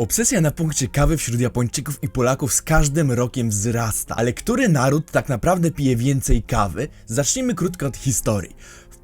Obsesja na punkcie kawy wśród Japończyków i Polaków z każdym rokiem wzrasta. Ale który naród tak naprawdę pije więcej kawy? Zacznijmy krótko od historii.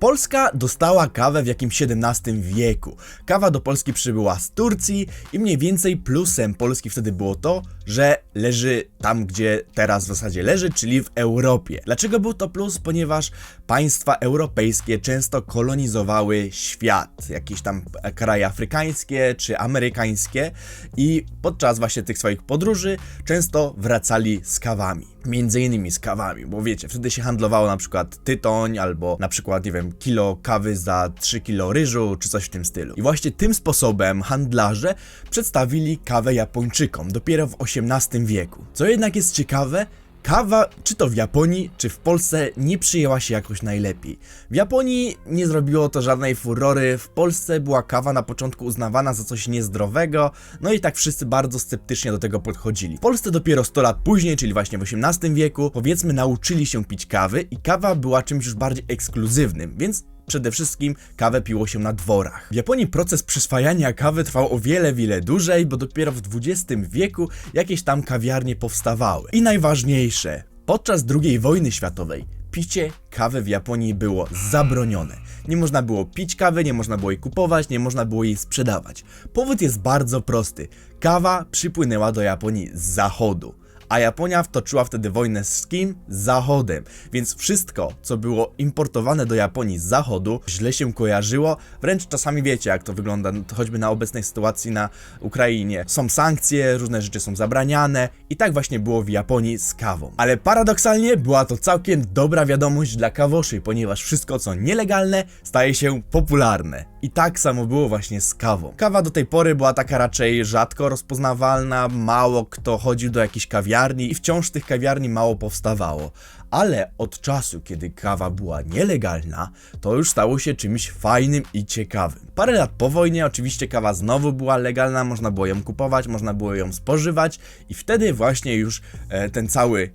Polska dostała kawę w jakimś XVII wieku. Kawa do Polski przybyła z Turcji i mniej więcej plusem Polski wtedy było to, że leży tam, gdzie teraz w zasadzie leży, czyli w Europie. Dlaczego był to plus? Ponieważ państwa europejskie często kolonizowały świat, jakieś tam kraje afrykańskie czy amerykańskie i podczas właśnie tych swoich podróży często wracali z kawami. Między innymi z kawami, bo wiecie, wtedy się handlowało na przykład tytoń albo na przykład, nie wiem, kilo kawy za 3 kilo ryżu czy coś w tym stylu. I właśnie tym sposobem handlarze przedstawili kawę Japończykom dopiero w XVIII wieku. Co jednak jest ciekawe, Kawa, czy to w Japonii, czy w Polsce, nie przyjęła się jakoś najlepiej. W Japonii nie zrobiło to żadnej furory, w Polsce była kawa na początku uznawana za coś niezdrowego, no i tak wszyscy bardzo sceptycznie do tego podchodzili. W Polsce dopiero 100 lat później, czyli właśnie w XVIII wieku, powiedzmy nauczyli się pić kawy i kawa była czymś już bardziej ekskluzywnym, więc Przede wszystkim kawę piło się na dworach. W Japonii proces przyswajania kawy trwał o wiele, wiele dłużej, bo dopiero w XX wieku jakieś tam kawiarnie powstawały. I najważniejsze, podczas II wojny światowej picie kawy w Japonii było zabronione. Nie można było pić kawy, nie można było jej kupować, nie można było jej sprzedawać. Powód jest bardzo prosty. Kawa przypłynęła do Japonii z zachodu a Japonia wtoczyła wtedy wojnę z kim? Zachodem. Więc wszystko, co było importowane do Japonii z Zachodu, źle się kojarzyło. Wręcz czasami wiecie, jak to wygląda, no choćby na obecnej sytuacji na Ukrainie. Są sankcje, różne rzeczy są zabraniane i tak właśnie było w Japonii z kawą. Ale paradoksalnie była to całkiem dobra wiadomość dla kawoszy, ponieważ wszystko, co nielegalne, staje się popularne. I tak samo było właśnie z kawą. Kawa do tej pory była taka raczej rzadko rozpoznawalna, mało kto chodził do jakichś kawiarni i wciąż tych kawiarni mało powstawało. Ale od czasu, kiedy kawa była nielegalna, to już stało się czymś fajnym i ciekawym. Parę lat po wojnie oczywiście kawa znowu była legalna, można było ją kupować, można było ją spożywać i wtedy właśnie już e, ten cały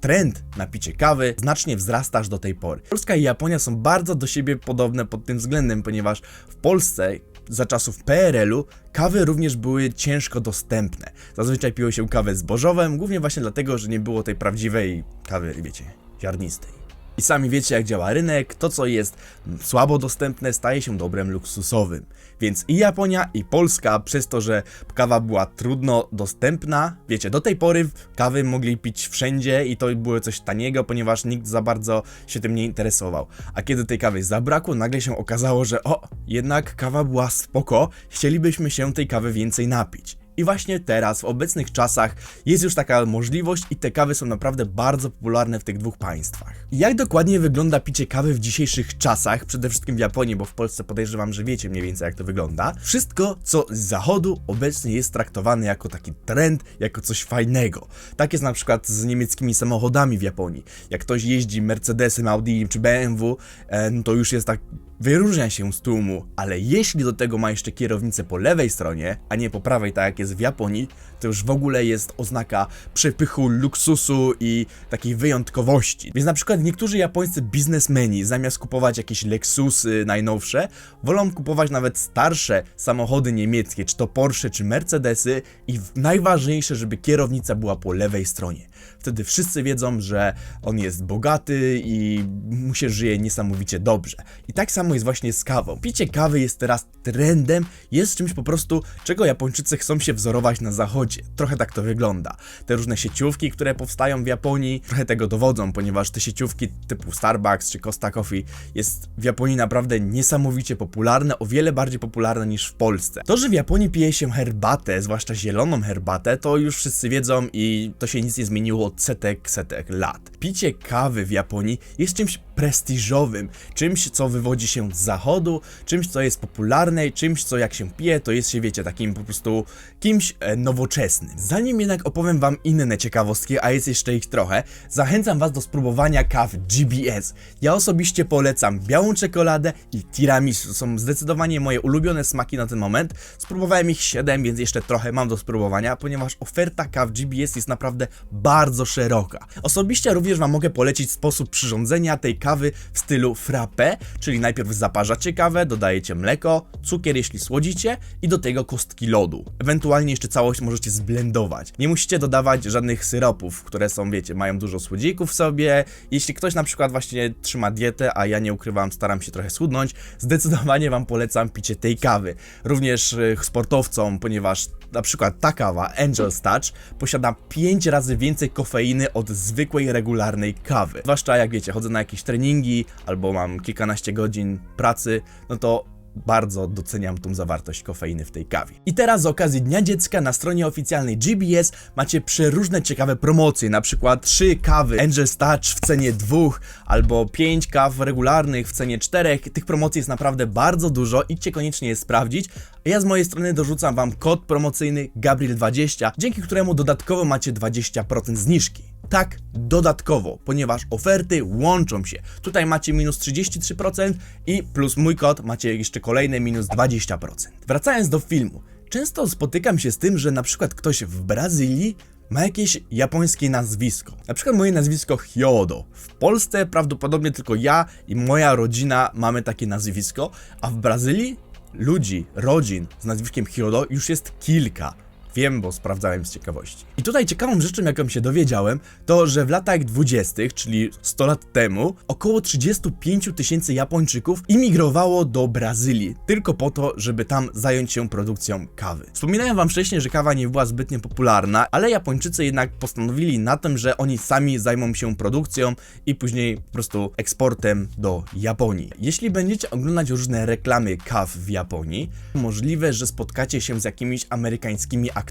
trend na picie kawy znacznie wzrasta aż do tej pory. Polska i Japonia są bardzo do siebie podobne pod tym względem, ponieważ w Polsce za czasów PRL-u kawy również były ciężko dostępne. Zazwyczaj piło się kawę zbożową, głównie właśnie dlatego, że nie było tej prawdziwej kawy, wiecie, ziarnistej. I sami wiecie jak działa rynek, to co jest słabo dostępne staje się dobrem luksusowym. Więc i Japonia i Polska przez to, że kawa była trudno dostępna, wiecie, do tej pory kawy mogli pić wszędzie i to było coś taniego, ponieważ nikt za bardzo się tym nie interesował. A kiedy tej kawy zabrakło, nagle się okazało, że o, jednak kawa była spoko, chcielibyśmy się tej kawy więcej napić. I właśnie teraz, w obecnych czasach, jest już taka możliwość i te kawy są naprawdę bardzo popularne w tych dwóch państwach. Jak dokładnie wygląda picie kawy w dzisiejszych czasach, przede wszystkim w Japonii, bo w Polsce podejrzewam, że wiecie mniej więcej jak to wygląda. Wszystko, co z zachodu obecnie jest traktowane jako taki trend, jako coś fajnego. Tak jest na przykład z niemieckimi samochodami w Japonii. Jak ktoś jeździ Mercedesem, Audi czy BMW, e, no to już jest tak wyróżnia się z tłumu, ale jeśli do tego ma jeszcze kierownicę po lewej stronie, a nie po prawej, tak jak jest w Japonii, to już w ogóle jest oznaka przepychu, luksusu i takiej wyjątkowości. Więc na przykład niektórzy japońscy biznesmeni zamiast kupować jakieś Lexusy najnowsze, wolą kupować nawet starsze samochody niemieckie, czy to Porsche, czy Mercedesy i najważniejsze, żeby kierownica była po lewej stronie. Wtedy wszyscy wiedzą, że on jest bogaty i mu się żyje niesamowicie dobrze. I tak samo jest właśnie z kawą. Picie kawy jest teraz trendem, jest czymś po prostu, czego Japończycy chcą się wzorować na zachodzie. Trochę tak to wygląda. Te różne sieciówki, które powstają w Japonii, trochę tego dowodzą, ponieważ te sieciówki typu Starbucks czy Costa Coffee jest w Japonii naprawdę niesamowicie popularne, o wiele bardziej popularne niż w Polsce. To, że w Japonii pije się herbatę, zwłaszcza zieloną herbatę, to już wszyscy wiedzą i to się nic nie zmieniło od setek, setek lat. Picie kawy w Japonii jest czymś prestiżowym, czymś, co wywodzi się z zachodu, czymś, co jest popularne, czymś, co jak się pije, to jest się, wiecie, takim po prostu kimś e, nowoczesnym. Zanim jednak opowiem wam inne ciekawostki, a jest jeszcze ich trochę, zachęcam was do spróbowania kaw GBS. Ja osobiście polecam białą czekoladę i tiramisu. Są zdecydowanie moje ulubione smaki na ten moment. Spróbowałem ich 7, więc jeszcze trochę mam do spróbowania, ponieważ oferta kaw GBS jest naprawdę bardzo szeroka. Osobiście również wam mogę polecić sposób przyrządzenia tej kawy w stylu frappe, czyli najpierw najpierw zaparzacie kawę, dodajecie mleko, cukier jeśli słodzicie i do tego kostki lodu. Ewentualnie jeszcze całość możecie zblendować. Nie musicie dodawać żadnych syropów, które są, wiecie, mają dużo słodzików w sobie. Jeśli ktoś na przykład właśnie trzyma dietę, a ja nie ukrywam, staram się trochę schudnąć, zdecydowanie wam polecam picie tej kawy. Również y, sportowcom, ponieważ na przykład ta kawa, Angel's Touch, posiada 5 razy więcej kofeiny od zwykłej, regularnej kawy. Zwłaszcza jak wiecie, chodzę na jakieś treningi albo mam kilkanaście godzin pracy, no to bardzo doceniam tą zawartość kofeiny w tej kawie. I teraz z okazji Dnia Dziecka na stronie oficjalnej GBS macie przeróżne ciekawe promocje, na przykład 3 kawy Angel's Touch w cenie dwóch, albo 5 kaw regularnych w cenie czterech. Tych promocji jest naprawdę bardzo dużo, idźcie koniecznie je sprawdzić. Ja z mojej strony dorzucam wam kod promocyjny Gabriel20, dzięki któremu dodatkowo macie 20% zniżki. Tak, dodatkowo, ponieważ oferty łączą się. Tutaj macie minus 33% i plus mój kod macie jeszcze kolejne minus 20%. Wracając do filmu, często spotykam się z tym, że na przykład ktoś w Brazylii ma jakieś japońskie nazwisko. Na przykład moje nazwisko Hyodo. W Polsce prawdopodobnie tylko ja i moja rodzina mamy takie nazwisko, a w Brazylii ludzi, rodzin z nazwiskiem Hyodo już jest kilka. Wiem, bo sprawdzałem z ciekawości. I tutaj ciekawą rzeczą, jaką się dowiedziałem, to że w latach 20., czyli 100 lat temu, około 35 tysięcy Japończyków imigrowało do Brazylii, tylko po to, żeby tam zająć się produkcją kawy. Wspominałem wam wcześniej, że kawa nie była zbytnio popularna, ale Japończycy jednak postanowili na tym, że oni sami zajmą się produkcją i później po prostu eksportem do Japonii. Jeśli będziecie oglądać różne reklamy kaw w Japonii, możliwe, że spotkacie się z jakimiś amerykańskimi aktorami.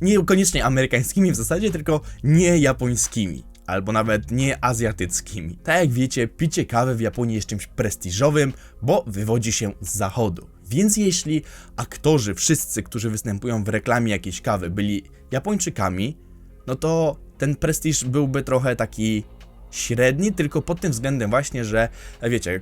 Niekoniecznie amerykańskimi w zasadzie, tylko nie japońskimi. Albo nawet nie azjatyckimi. Tak jak wiecie, picie kawy w Japonii jest czymś prestiżowym, bo wywodzi się z zachodu. Więc jeśli aktorzy, wszyscy, którzy występują w reklamie jakiejś kawy, byli Japończykami, no to ten prestiż byłby trochę taki średni, tylko pod tym względem właśnie, że wiecie,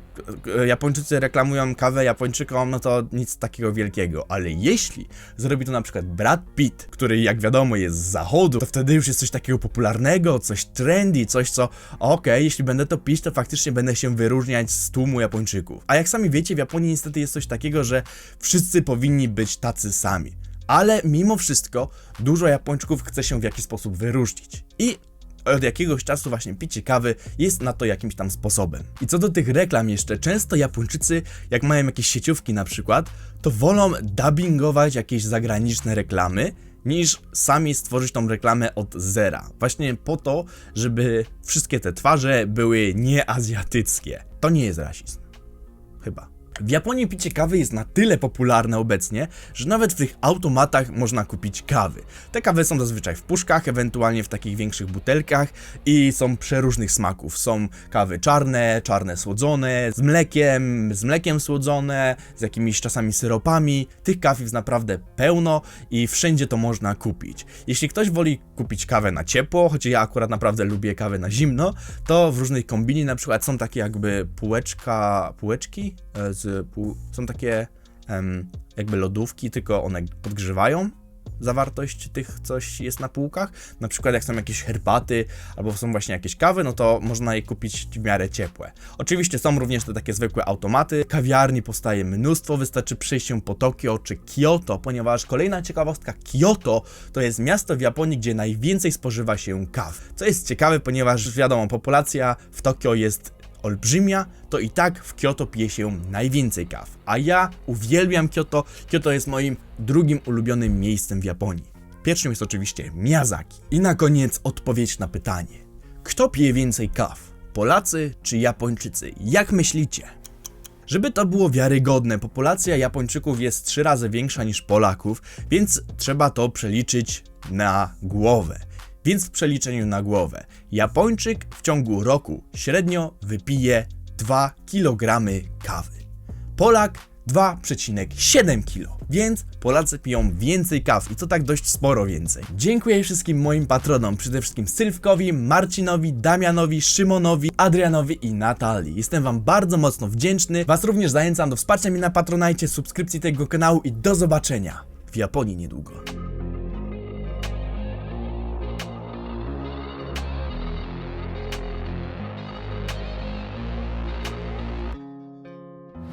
Japończycy reklamują kawę Japończykom, no to nic takiego wielkiego, ale jeśli zrobi to na przykład Brad Pitt, który jak wiadomo jest z zachodu, to wtedy już jest coś takiego popularnego, coś trendy, coś co, okej, jeśli będę to pić, to faktycznie będę się wyróżniać z tłumu Japończyków. A jak sami wiecie, w Japonii niestety jest coś takiego, że wszyscy powinni być tacy sami. Ale mimo wszystko dużo Japończyków chce się w jakiś sposób wyróżnić. I od jakiegoś czasu właśnie picie kawy jest na to jakimś tam sposobem. I co do tych reklam jeszcze, często Japończycy, jak mają jakieś sieciówki na przykład, to wolą dubbingować jakieś zagraniczne reklamy, niż sami stworzyć tą reklamę od zera. Właśnie po to, żeby wszystkie te twarze były nieazjatyckie. To nie jest rasizm. Chyba. W Japonii picie kawy jest na tyle popularne obecnie, że nawet w tych automatach można kupić kawy. Te kawy są zazwyczaj w puszkach, ewentualnie w takich większych butelkach i są przeróżnych smaków. Są kawy czarne, czarne słodzone, z mlekiem, z mlekiem słodzone, z jakimiś czasami syropami. Tych kaw jest naprawdę pełno i wszędzie to można kupić. Jeśli ktoś woli kupić kawę na ciepło, choć ja akurat naprawdę lubię kawę na zimno, to w różnych kombini na przykład są takie jakby półeczka, półeczki e, z pół, są takie em, jakby lodówki, tylko one podgrzewają zawartość tych coś jest na półkach. Na przykład jak są jakieś herbaty albo są właśnie jakieś kawy, no to można je kupić w miarę ciepłe. Oczywiście są również te takie zwykłe automaty. Kawiarni powstaje mnóstwo, wystarczy przejść się po Tokio czy Kyoto, ponieważ kolejna ciekawostka, Kyoto to jest miasto w Japonii, gdzie najwięcej spożywa się kaw. Co jest ciekawe, ponieważ wiadomo, populacja w Tokio jest olbrzymia, to i tak w Kyoto pije się najwięcej kaw. A ja uwielbiam Kyoto. Kyoto jest moim drugim ulubionym miejscem w Japonii. Pierwszym jest oczywiście Miyazaki. I na koniec odpowiedź na pytanie. Kto pije więcej kaw? Polacy czy Japończycy? Jak myślicie? Żeby to było wiarygodne, populacja Japończyków jest trzy razy większa niż Polaków, więc trzeba to przeliczyć na głowę. Więc w przeliczeniu na głowę, Japończyk w ciągu roku średnio wypije 2 kg kawy. Polak 2,7 kg. Więc Polacy piją więcej kaw i to tak dość sporo więcej. Dziękuję wszystkim moim patronom, przede wszystkim Sylwkowi, Marcinowi, Damianowi, Szymonowi, Adrianowi i Natalii. Jestem wam bardzo mocno wdzięczny. Was również zachęcam do wsparcia mnie na Patronajcie, subskrypcji tego kanału i do zobaczenia w Japonii niedługo.